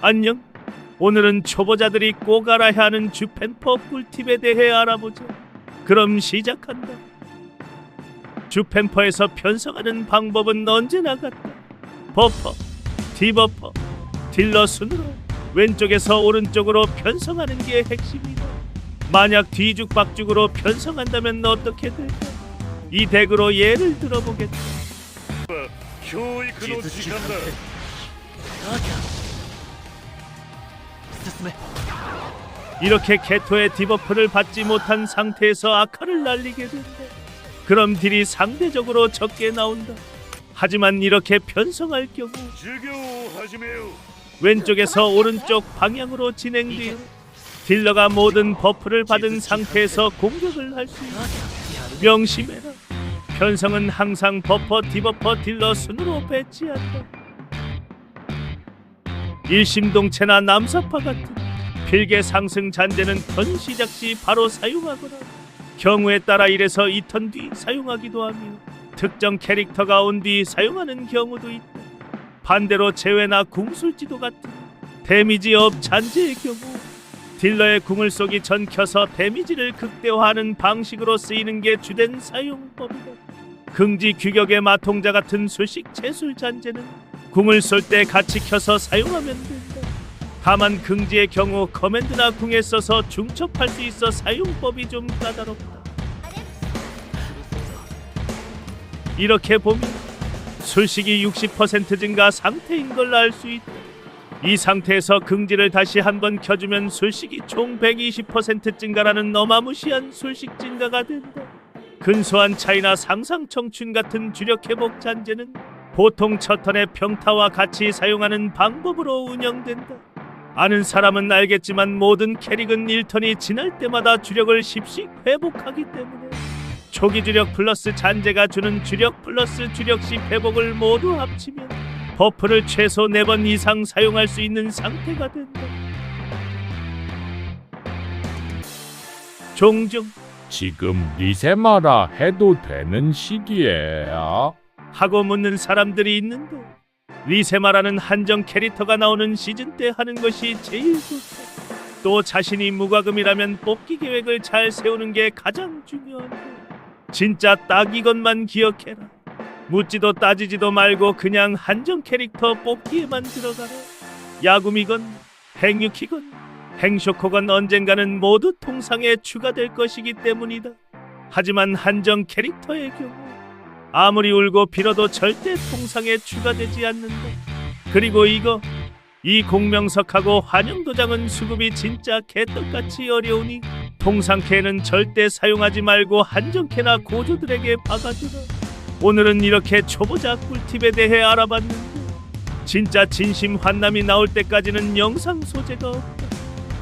안녕. 오늘은 초보자들이 꼭 알아야 하는 주펜퍼 꿀팁에 대해 알아보자. 그럼 시작한다. 주펜퍼에서 편성하는 방법은 언제나 같다. 버퍼, 디버퍼, 딜러 순으로 왼쪽에서 오른쪽으로 편성하는 게 핵심이다. 만약 뒤죽박죽으로 편성한다면 어떻게 될까? 이 덱으로 예를 들어보겠다. 教育の時間だ進め 이렇게 개토의 디버프를 받지 못한 상태에서 아카를 날리게 된다. 그럼 딜이 상대적으로 적게 나온다. 하지만 이렇게 변성할 경우 왼쪽에서 오른쪽 방향으로 진행돼 딜러가 모든 버프를 받은 상태에서 공격을 할 수 있다. 명심해라. 변성은 항상 버퍼 디버퍼 딜러 순으로 배치한다. 일심동체나 남사파 같은 필개 상승 잔재는 턴 시작 시 바로 사용하거나 경우에 따라 1에서 2턴 뒤 사용하기도 하며 특정 캐릭터가 온 뒤 사용하는 경우도 있다. 반대로 제외나 궁술지도 같은 데미지 업 잔재의 경우 딜러의 궁을 쏘기 전 켜서 데미지를 극대화하는 방식으로 쓰이는 게 주된 사용법이다. 긍지 규격의 마통자 같은 수식 채술 잔재는 궁을 쏠 때 같이 켜서 사용하면 된다. 다만 긍지의 경우 커맨드나 궁에 써서 중첩할 수 있어 사용법이 좀 까다롭다. 이렇게 보면 술식이 60% 증가 상태인 걸 알 수 있다. 이 상태에서 긍지를 다시 한번 켜주면 술식이 총 120% 증가라는 어마무시한 술식 증가가 된다. 근소한 차이나 상상 청춘 같은 주력 회복 잔재는 보통 첫 턴의 평타와 같이 사용하는 방법으로 운영된다. 아는 사람은 알겠지만 모든 캐릭은 1턴이 지날 때마다 주력을 10씩 회복하기 때문에 초기 주력 플러스 잔재가 주는 주력 플러스 주력 10 회복을 모두 합치면 버프를 최소 4번 이상 사용할 수 있는 상태가 된다. 종종 지금 리세마라 해도 되는 시기예요. 하고 묻는 사람들이 있는데 리세마라는 한정 캐릭터가 나오는 시즌 때 하는 것이 제일 좋다. 또 자신이 무과금이라면 뽑기 계획을 잘 세우는 게 가장 중요한데 진짜 딱 이것만 기억해라. 묻지도 따지지도 말고 그냥 한정 캐릭터 뽑기에만 들어가라. 야구미건 행유키건 행쇼코건 언젠가는 모두 통상에 추가될 것이기 때문이다. 하지만 한정 캐릭터의 경우 아무리 울고 빌어도 절대 통상에 추가되지 않는다. 그리고 이거 이 공명석하고 환영도장은 수급이 진짜 개떡같이 어려우니 통상캐는 절대 사용하지 말고 한정캐나 고조들에게 박아주라. 오늘은 이렇게 초보자 꿀팁에 대해 알아봤는데 진짜 진심 환남이 나올 때까지는 영상 소재가 없다.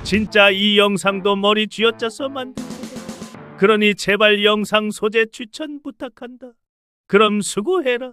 진짜 이 영상도 머리 쥐어짜서 만든 거다. 그러니 제발 영상 소재 추천 부탁한다. 그럼 수고해라.